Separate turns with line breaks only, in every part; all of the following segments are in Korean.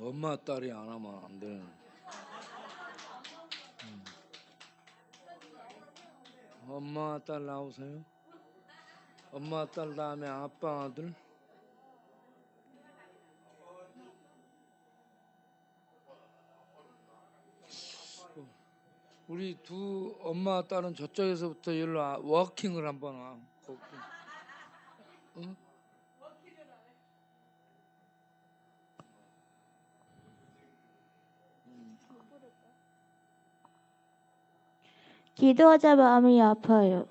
엄마 딸이 안 하면 안 되는. 음. 엄마 딸 나오세요. 엄마 딸 다음에 아빠 아들. 우리 두 엄마 딸은 저쪽에서부터 일로 와, 워킹을 한번 와. 응?
기도하자 마음이 아파요.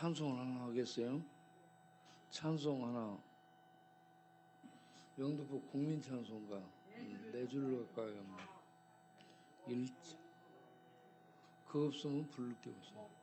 찬송
하나 하겠어요? 찬송 하나. 영등포 국민 찬송가 음, 네 줄로 갈까요? 일. 그 없으면 부를 게 없어.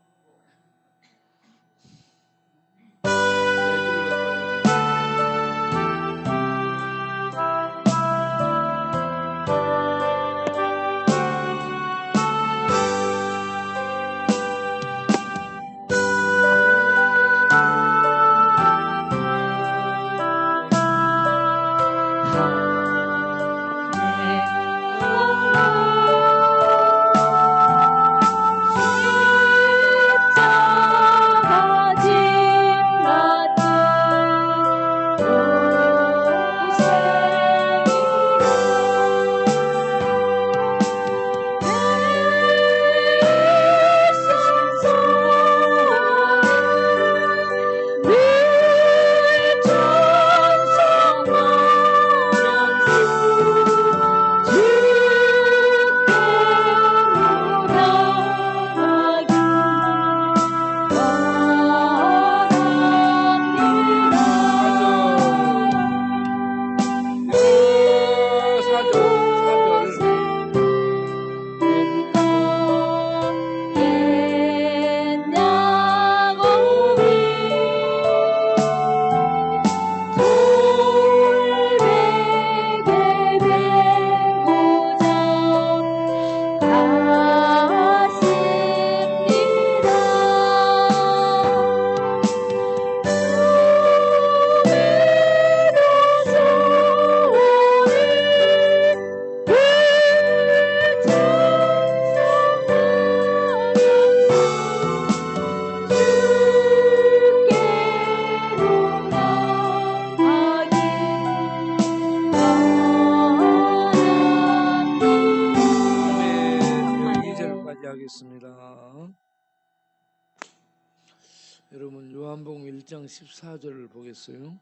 여러분 요한복음 1장 14절을 보겠어요.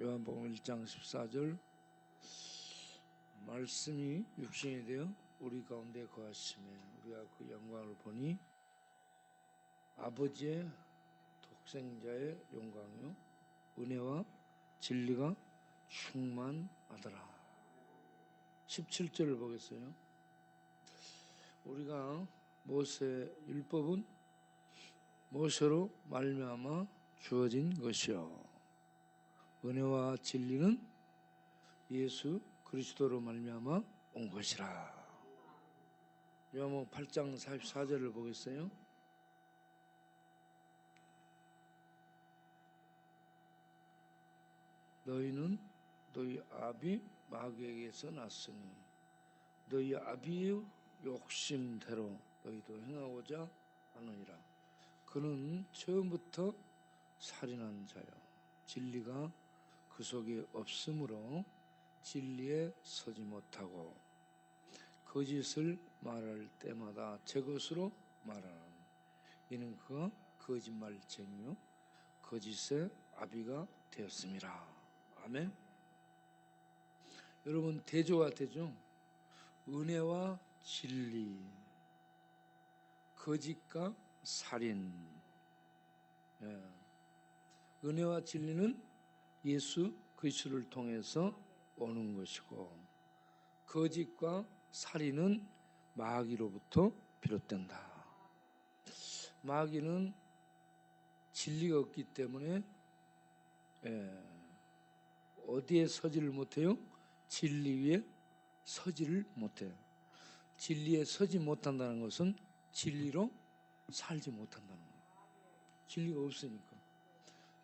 요한복음 1장 14절 말씀이 육신이 되어 우리 가운데 거하심에 우리가 그 영광을 보니 아버지의 독생자의 영광이요 은혜와 진리가 충만하더라. 17절을 보겠어요. 우리가 모세 율법은 모세로 말미암아 주어진 것이요 은혜와 진리는 예수 그리스도로 말미암아 온 것이라. 요한복음 8장 44절을 보겠어요. 너희는 너희 아비 마귀에게서 났으니 너희 아비의 욕심대로 너희도 행하고자 하느니라. 그는 처음부터 살인한 자요. 진리가 그 속에 없으므로 진리에 서지 못하고 거짓을 말할 때마다 제 것으로 말하는 이는 그가 거짓말쟁이요 거짓의 아비가 되었습니다. 아멘. 여러분 대조가 되죠. 은혜와 진리, 거짓과 살인. 예. 은혜와 진리는 예수 그리스도를 통해서 오는 것이고 거짓과 살인은 마귀로부터 비롯된다. 마귀는 진리가 없기 때문에 예, 어디에 서지를 못해요? 진리 위에 서지를 못해요. 진리에 서지 못한다는 것은 진리로 살지 못한다는 거예요. 진리가 없으니까.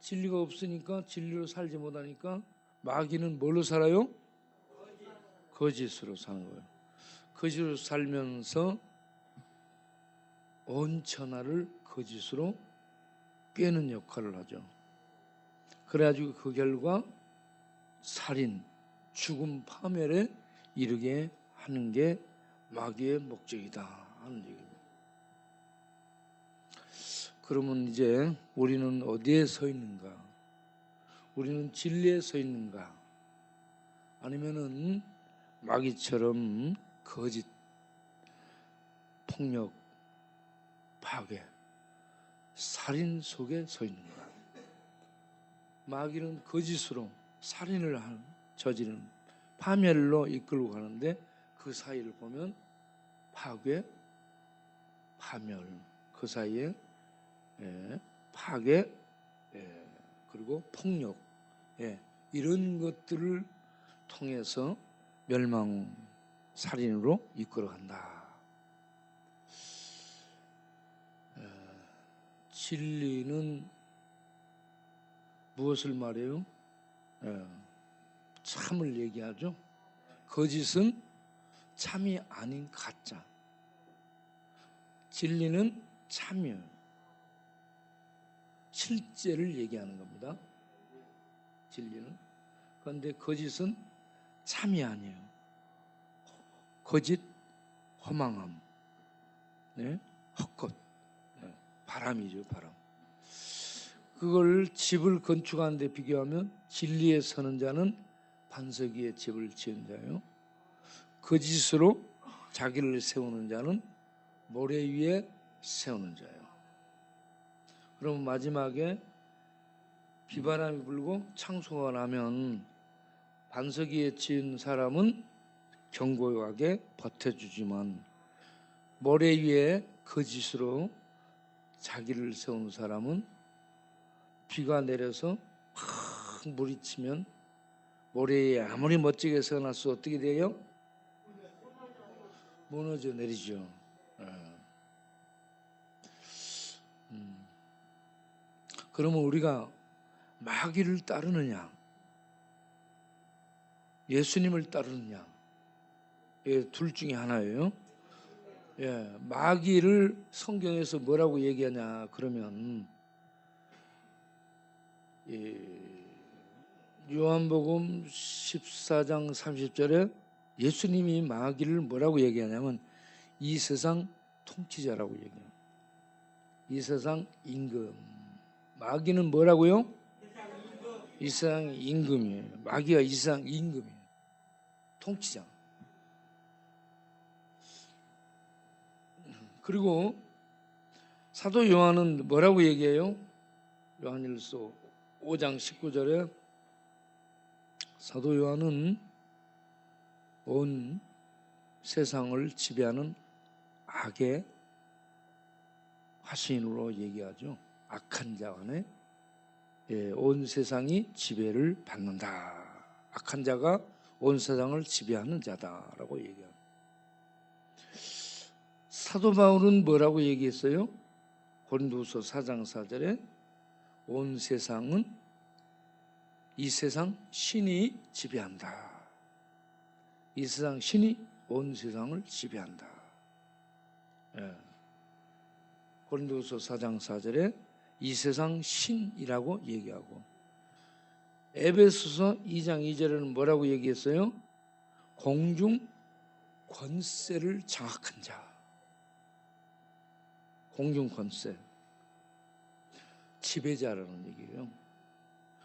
진리가 없으니까 진리로 살지 못하니까 마귀는 뭘로 살아요? 거짓으로 사는 거예요. 거짓으로 살면서 온 천하를 거짓으로 꿰는 역할을 하죠. 그래가지고 그 결과 살인, 죽음, 파멸에 이르게 하는 게 마귀의 목적이다 하는 얘기입니다. 그러면 이제 우리는 어디에 서 있는가? 우리는 진리에 서 있는가? 아니면은 마귀처럼 거짓, 폭력, 파괴, 살인 속에 서 있는가? 마귀는 거짓으로 살인을 하는, 저지르는 파멸로 이끌고 가는데 그 사이를 보면 파괴, 파멸 그 사이에 예, 파괴 예, 그리고 폭력 예, 이런 것들을 통해서 멸망 살인으로 이끌어간다. 예, 진리는 무엇을 말해요? 예, 참을 얘기하죠. 거짓은 참이 아닌 가짜. 진리는 참이에요. 실제를 얘기하는 겁니다. 진리는. 그런데 거짓은 참이 아니에요. 거짓, 허망함, 네? 헛것, 네. 바람이죠, 바람. 그걸 집을 건축하는데 비교하면 진리에 서는 자는 반석 위에 집을 지은 자요. 거짓으로 자기를 세우는 자는 모래 위에 세우는 자요. 그럼 마지막에 비바람이 불고 창수가 나면 반석 위에 지은 사람은 견고하게 버텨주지만 모래 위에 거짓으로 자기를 세우는 사람은 비가 내려서 막 물이 치면 모래에 아무리 멋지게 세워놨어 어떻게 돼요? 무너져 내리죠. 예. 음. 그러면 우리가 마귀를 따르느냐, 예수님을 따르느냐, 예, 둘 중에 하나예요. 예, 마귀를 성경에서 뭐라고 얘기하냐 그러면 예, 요한복음 14장 30절에 예수님이 마귀를 뭐라고 얘기하냐면 이 세상 통치자라고 얘기해요. 이 세상 임금. 마귀는 뭐라고요? 이 세상 임금이에요. 마귀가 이 세상 임금이에요. 통치자. 그리고 사도 요한은 뭐라고 얘기해요? 요한일서 5장 19절에 사도 요한은 온 세상을 지배하는 악의 화신으로 얘기하죠. 악한 자 안에 예, 온 세상이 지배를 받는다. 악한 자가 온 세상을 지배하는 자다라고 얘기합니다. 사도 바울은 뭐라고 얘기했어요? 고린도서 4장 4절에 온 세상은 이 세상 신이 지배한다. 이 세상 신이 온 세상을 지배한다. 예. 고린도서 4장 4절에 이 세상 신이라고 얘기하고 에베소서 2장 2절에는 뭐라고 얘기했어요? 공중 권세를 장악한 자. 공중 권세. 지배자라는 얘기예요.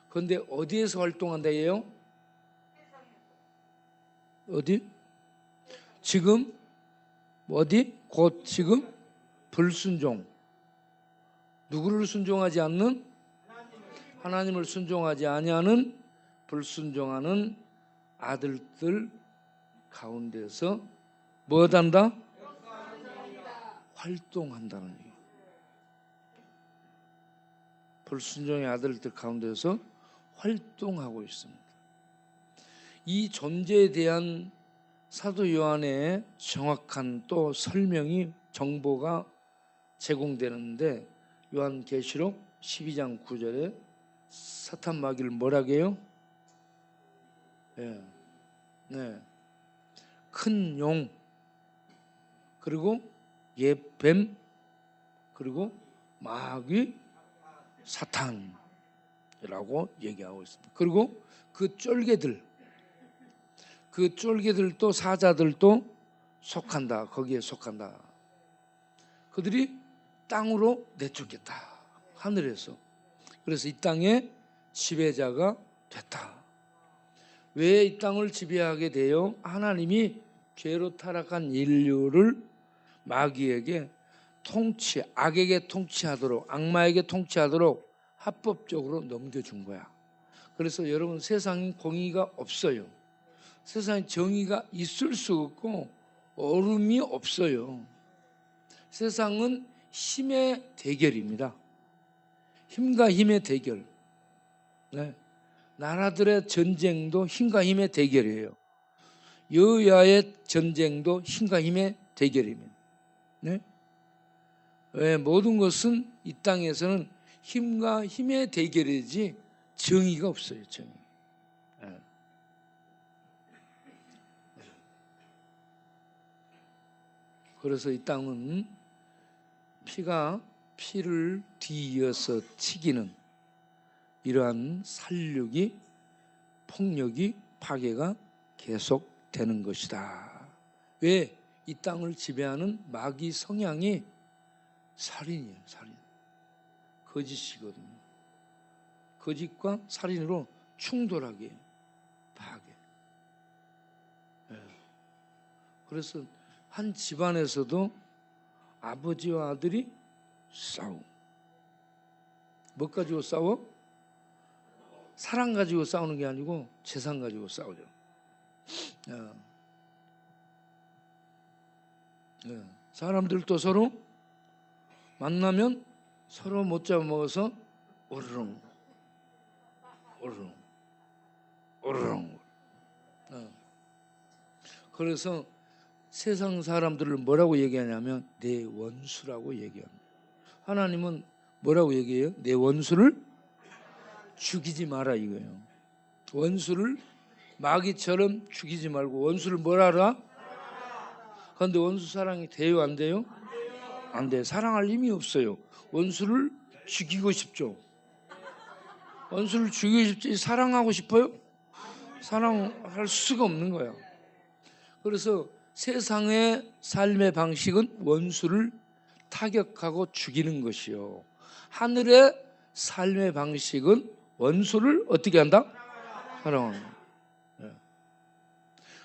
그런데 어디에서 활동한다예요? 어디? 지금 어디? 곧 지금 불순종. 누구를 순종하지 않는 하나님을 순종하지 아니하는 불순종하는 아들들 가운데서 뭐한다? 활동한다는 얘기. 불순종의 아들들 가운데서 활동하고 있습니다. 이 존재에 대한 사도 요한의 정확한 또 설명이 정보가 제공되는데 요한계시록 12장 9절에 사탄 마귀를 뭐라고 해요? 예. 네. 큰 용, 그리고 옛뱀, 그리고 마귀, 사탄이라고 얘기하고 있습니다. 그리고 그 쫄개들, 그 쫄개들도 사자들도 속한다. 거기에 속한다. 그들이 땅으로 내쫓겠다. 하늘에서. 그래서 이 땅의 지배자가 됐다. 왜 이 땅을 지배하게 돼요? 하나님이 죄로 타락한 인류를 마귀에게 통치, 악에게 통치하도록, 악마에게 통치하도록 합법적으로 넘겨준 거야. 그래서 여러분 세상에 공의가 없어요. 세상에 정의가 있을 수 없고 얼음이 없어요. 세상은 힘의 대결입니다. 힘과 힘의 대결. 네. 나라들의 전쟁도 힘과 힘의 대결이에요. 여야의 전쟁도 힘과 힘의 대결입니다. 네? 왜 모든 것은 이 땅에서는 힘과 힘의 대결이지 정의가 없어요. 정의. 네. 그래서 이 땅은 피가 피를 뒤이어서 튀기는 이러한 살육이 폭력이 파괴가 계속되는 것이다. 왜 이 땅을 지배하는 마귀 성향이 살인이에요, 살인. 거짓이거든요. 거짓과 살인으로 충돌하게 파괴. 예. 그래서 한 집안에서도 아버지와 아들이 싸우. 뭐 가지고 싸워? 사랑 가지고 싸우는 게 아니고 재산 가지고 싸우죠. 어. 예. 사람들도 서로 만나면 서로 못 잡아먹어서 오르렁, 오르렁, 오르렁. 어. 그래서 세상 사람들을 뭐라고 얘기하냐면 내 원수라고 얘기합니다. 하나님은 뭐라고 얘기해요? 내 원수를 죽이지 마라 이거예요. 원수를 마귀처럼 죽이지 말고 원수를 뭐라라? 그런데 원수 사랑이 돼요 안 돼요? 안 돼. 사랑할 힘이 없어요. 원수를 죽이고 싶죠. 원수를 죽이고 싶지 사랑하고 싶어요? 사랑할 수가 없는 거야. 그래서 세상의 삶의 방식은 원수를 타격하고 죽이는 것이요. 하늘의 삶의 방식은 원수를 어떻게 한다? 사랑하는.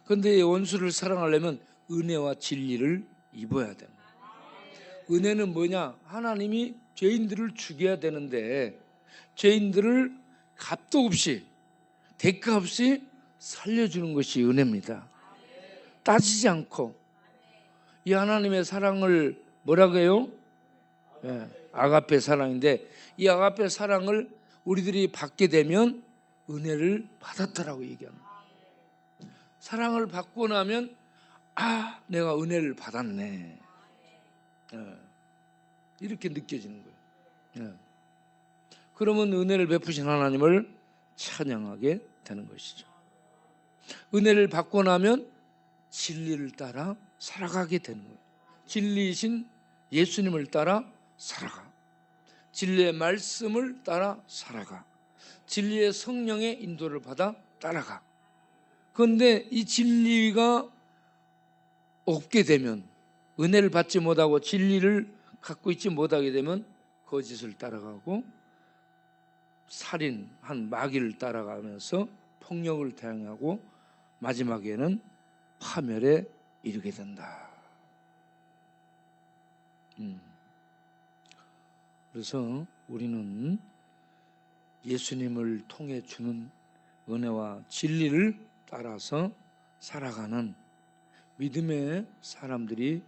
그런데 원수를 사랑하려면 은혜와 진리를 입어야 거예요. 은혜는 뭐냐? 하나님이 죄인들을 죽여야 되는데 죄인들을 값도 없이 대가 없이 살려주는 것이 은혜입니다. 따지지 않고 이 하나님의 사랑을 뭐라고 해요? 예, 아가페 사랑인데 이 아가페 사랑을 우리들이 받게 되면 은혜를 받았다라고 얘기합니다. 사랑을 받고 나면 아 내가 은혜를 받았네 예, 이렇게 느껴지는 거예요. 예. 그러면 은혜를 베푸신 하나님을 찬양하게 되는 것이죠. 은혜를 받고 나면 진리를 따라 살아가게 되는 거예요. 진리이신 예수님을 따라 살아가. 진리의 말씀을 따라 살아가. 진리의 성령의 인도를 받아 따라가. 그런데 이 진리가 없게 되면 은혜를 받지 못하고 진리를 갖고 있지 못하게 되면 거짓을 따라가고 살인 한 마귀를 따라가면서 폭력을 대항하고 마지막에는 파멸에 이르게 된다. 음. 그래서 우리는 예수님을 통해 주는 은혜와 진리를 따라서 살아가는 믿음의 사람들이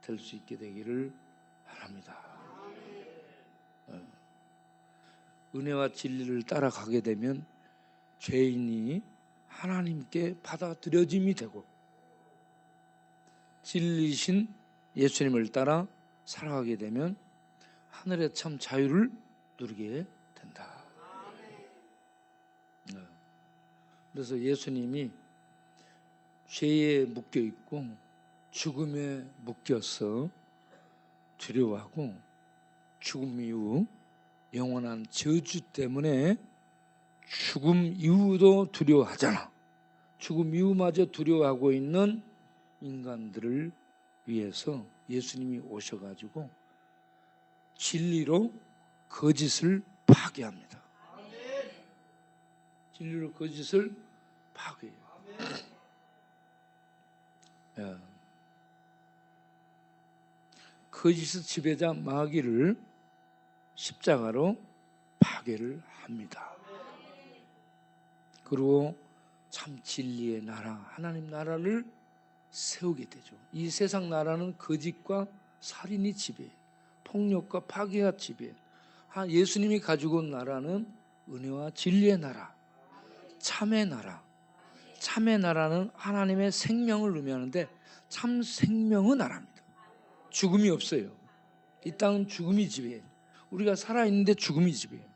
될 수 있게 되기를 바랍니다. 어. 은혜와 진리를 따라가게 되면 죄인이 하나님께 받아들여짐이 되고 진리신 예수님을 따라 살아가게 되면 하늘의 참 자유를 누리게 된다. 네. 그래서 예수님이 죄에 묶여 있고 죽음에 묶여서 두려워하고 죽음 이후 영원한 저주 때문에 죽음 이후도 두려워하잖아. 죽음 이후마저 두려워하고 있는 인간들을 위해서 예수님이 오셔가지고 진리로 거짓을 파괴합니다. 진리로 거짓을 파괴해요. 예. 거짓의 지배자 마귀를 십자가로 파괴를 합니다. 그리고 참 진리의 나라, 하나님 나라를 세우게 되죠. 이 세상 나라는 거짓과 살인이 지배, 폭력과 파괴가 지배. 예수님이 가지고 온 나라는 은혜와 진리의 나라, 참의 나라. 참의 나라는 하나님의 생명을 의미하는데 참 생명의 나라입니다. 죽음이 없어요. 이 땅은 죽음이 지배해요. 우리가 살아있는데 죽음이 지배해요.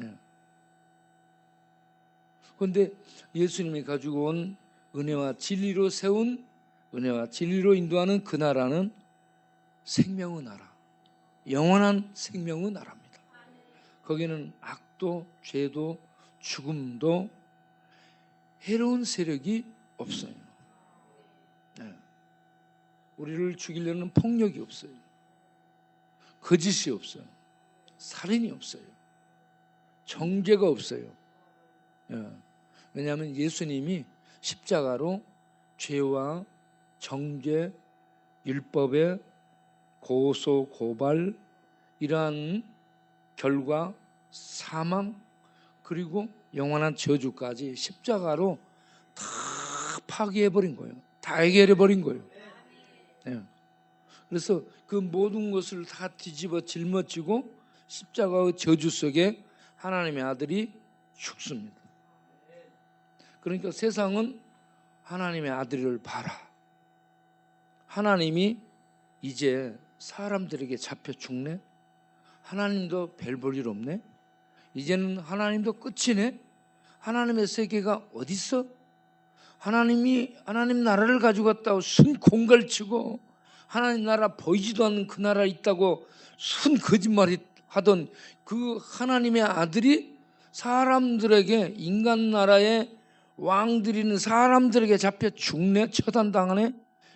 네. 그런데 예수님이 가지고 온 은혜와 진리로 세운 은혜와 진리로 인도하는 그 나라는 생명의 나라, 영원한 생명의 나라입니다. 거기는 악도, 죄도, 죽음도 해로운 세력이 없어요. 네. 우리를 죽이려는 폭력이 없어요. 거짓이 없어요. 살인이 없어요. 정죄가 없어요. 네. 왜냐하면 예수님이 십자가로 죄와 정죄, 율법의 고소, 고발 이러한 결과 사망 그리고 영원한 저주까지 십자가로 다 파괴해 버린 거예요. 다 해결해 버린 거예요. 네. 그래서 그 모든 것을 다 뒤집어 짊어지고 십자가의 저주 속에 하나님의 아들이 죽습니다. 그러니까 세상은 하나님의 아들을 봐라. 하나님이 이제 사람들에게 잡혀 죽네. 하나님도 별 볼 일 없네. 이제는 하나님도 끝이네. 하나님의 세계가 어디 있어? 하나님이 하나님 나라를 가지고 왔다고 순 공갈치고 하나님 나라 보이지도 않는 그 나라 있다고 순 거짓말이 하던 그 하나님의 아들이 사람들에게 인간 나라의 왕들이는 사람들에게 잡혀 죽네 처단당하네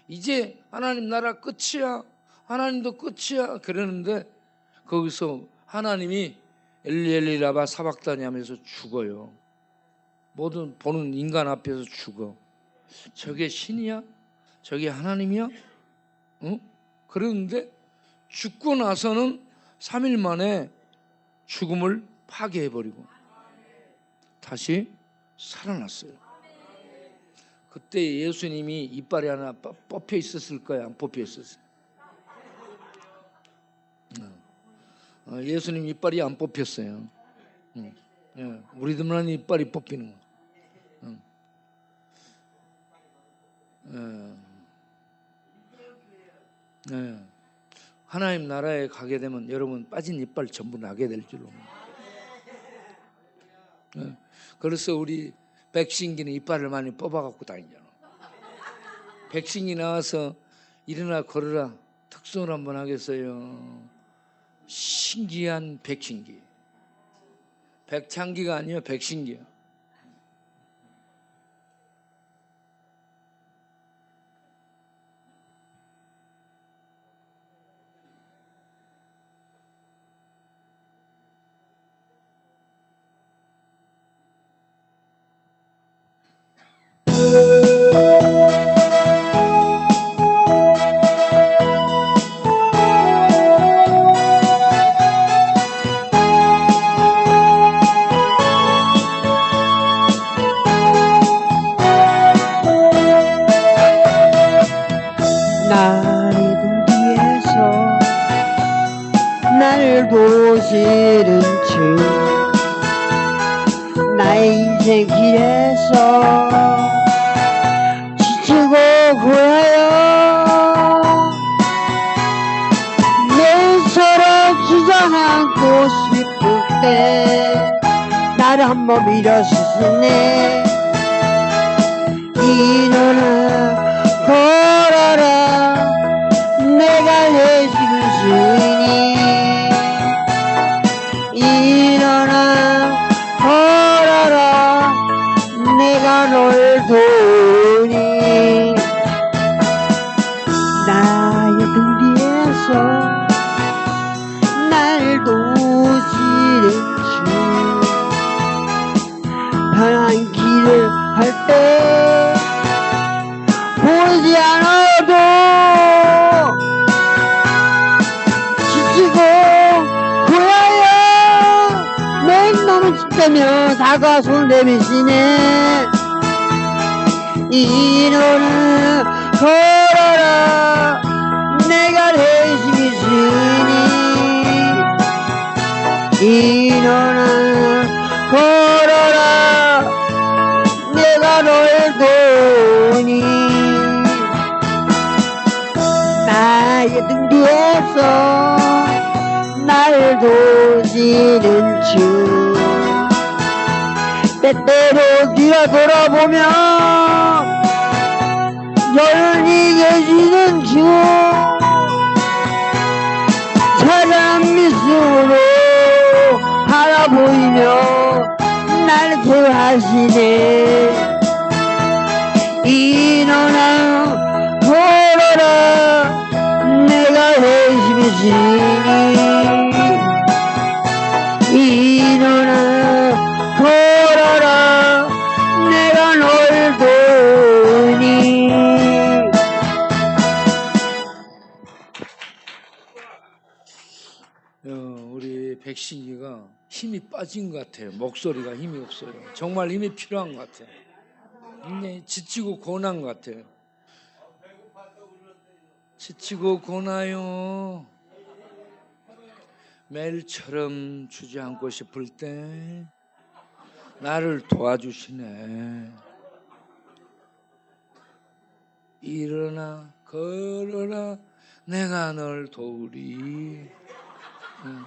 이제 하나님 나라 끝이야 하나님도 끝이야 그러는데 거기서 하나님이 엘리엘리라바 사박다니 하면서 죽어요. 모든 보는 인간 앞에서 죽어. 저게 신이야? 저게 하나님이야? 응? 그러는데 죽고 나서는 3일 만에 죽음을 파괴해 버리고 다시 살아났어요. 그때 예수님이 이빨이 하나 뻗- 뽑혀 있었을 거야, 안 뽑혀 있었어요. 어, 예수님 이빨이 안 뽑혔어요. 응. 예, 우리들만 이빨이 뽑히는 거. 응. 예. 예. 하나님 나라에 가게 되면 여러분 빠진 이빨 전부 나게 될 줄로. 예. 그래서 우리 백신기는 이빨을 많이 뽑아갖고 다니잖아. 백신기 나와서 일어나 걸어라 특송을 한번 하겠어요. 신기한 백신기. 백창기가 아니에요, 백신기야.
나 나의 등 뒤에서 날 도우시는 주. 때때로 뒤가 돌아보면 여전히 계시는 주. 찬양 미소로 바라보이며 날 구하시네. 이노나 걸어라 해심이시니 이노나 걸어라 내가 널 도우니
어, 우리 백신기가 힘이 빠진 것 같아요. 목소리가 힘이 없어요. 정말 힘이 필요한 것 같아요. 굉장히 지치고 고난 것 같아요. 지치고 고나요. 매일처럼 주저앉고 싶을 때 나를 도와주시네. 일어나 걸어라 내가 널 도우리. 응.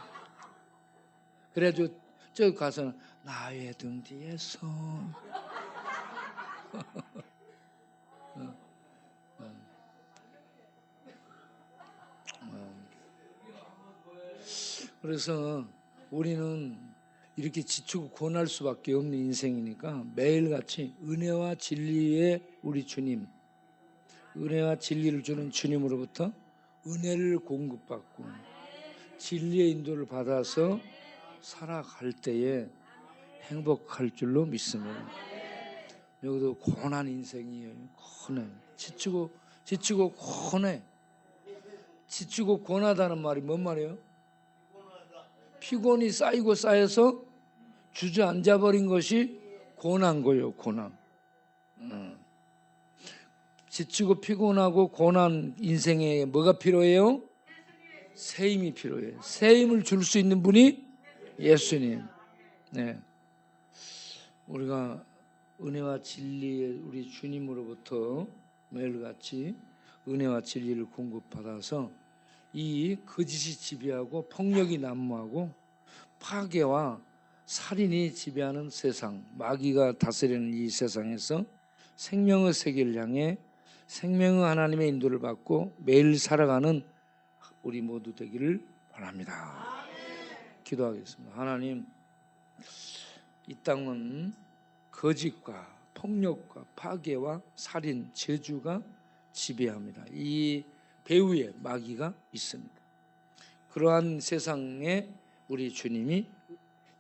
그래도 저 가서는 나의 등 뒤에서 그래서 우리는 이렇게 지치고 고날 수밖에 없는 인생이니까 매일같이 은혜와 진리의 우리 주님, 은혜와 진리를 주는 주님으로부터 은혜를 공급받고 진리의 인도를 받아서 살아갈 때에 행복할 줄로 믿습니다. 여기도 고난 인생이에요. 고뇌. 지치고 지치고 고뇌. 지치고 고나다는 말이 뭔 말이에요? 피곤이 쌓이고 쌓여서 주저앉아 버린 것이 고난 거예요. 고난. 음. 지치고 피곤하고 고난 인생에 뭐가 필요해요? 새 힘이 필요해요. 새 힘을 줄 수 있는 분이 예수님. 네. 우리가 은혜와 진리의 우리 주님으로부터 매일같이 은혜와 진리를 공급받아서 이 거짓이 지배하고 폭력이 난무하고 파괴와 살인이 지배하는 세상, 마귀가 다스리는 이 세상에서 생명의 세계를 향해 생명의 하나님의 인도를 받고 매일 살아가는 우리 모두 되기를 바랍니다. 기도하겠습니다. 하나님, 이 땅은 거짓과 폭력과 파괴와 살인, 저주가 지배합니다. 이 배후에 마귀가 있습니다. 그러한 세상에 우리 주님이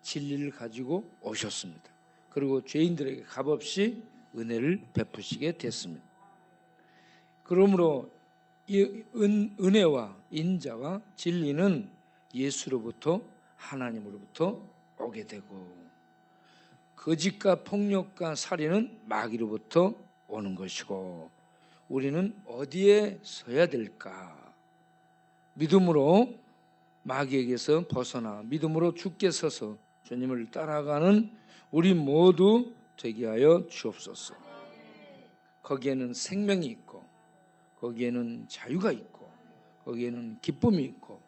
진리를 가지고 오셨습니다. 그리고 죄인들에게 값없이 은혜를 베푸시게 됐습니다. 그러므로 이 은, 은혜와 인자와 진리는 예수로부터 하나님으로부터 오게 되고 거짓과 폭력과 살인은 마귀로부터 오는 것이고 우리는 어디에 서야 될까? 믿음으로 마귀에게서 벗어나 믿음으로 죽게 서서 주님을 따라가는 우리 모두 되게 하여 주옵소서. 거기에는 생명이 있고 거기에는 자유가 있고 거기에는 기쁨이 있고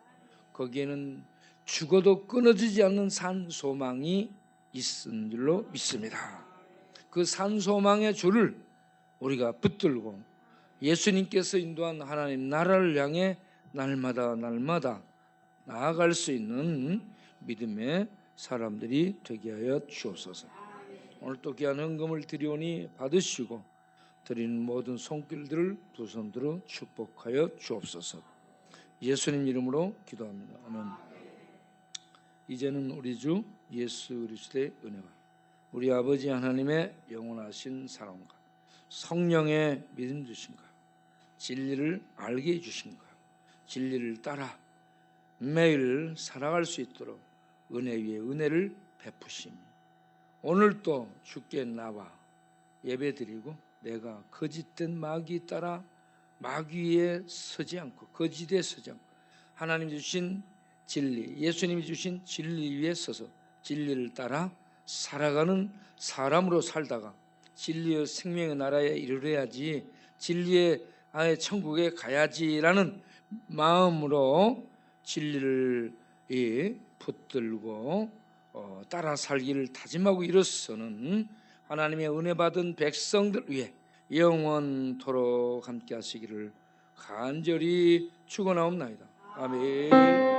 거기에는 죽어도 끊어지지 않는 산 소망이 있은 줄로 믿습니다. 그 산 소망의 줄을 우리가 붙들고 예수님께서 인도한 하나님 나라를 향해 날마다 날마다 나아갈 수 있는 믿음의 사람들이 되게 하여 주옵소서. 오늘 또 귀한 헌금을 드리오니 받으시고 드리는 모든 손길들을 두 손들어 축복하여 주옵소서. 예수님 이름으로 기도합니다. 아멘. 이제는 우리 주 예수 그리스도의 은혜와 우리 아버지 하나님의 영원하신 사랑과 성령의 믿음 주신가 진리를 알게 해 주신가 진리를 따라 매일 살아갈 수 있도록 은혜 위에 은혜를 베푸심. 오늘도 주께 나와 예배드리고 내가 거짓된 마귀 따라 마귀에 서지 않고 거짓에 서지 않고 하나님 주신 진리 예수님이 주신 진리 위에 서서 진리를 따라 살아가는 사람으로 살다가 진리의 생명의 나라에 이르러야지 진리의 아예 천국에 가야지라는 마음으로 진리를 예, 붙들고 어, 따라 살기를 다짐하고 일어서는 하나님의 은혜 받은 백성들 위해 영원토록 함께 하시기를 간절히 축원하옵나이다. 아멘.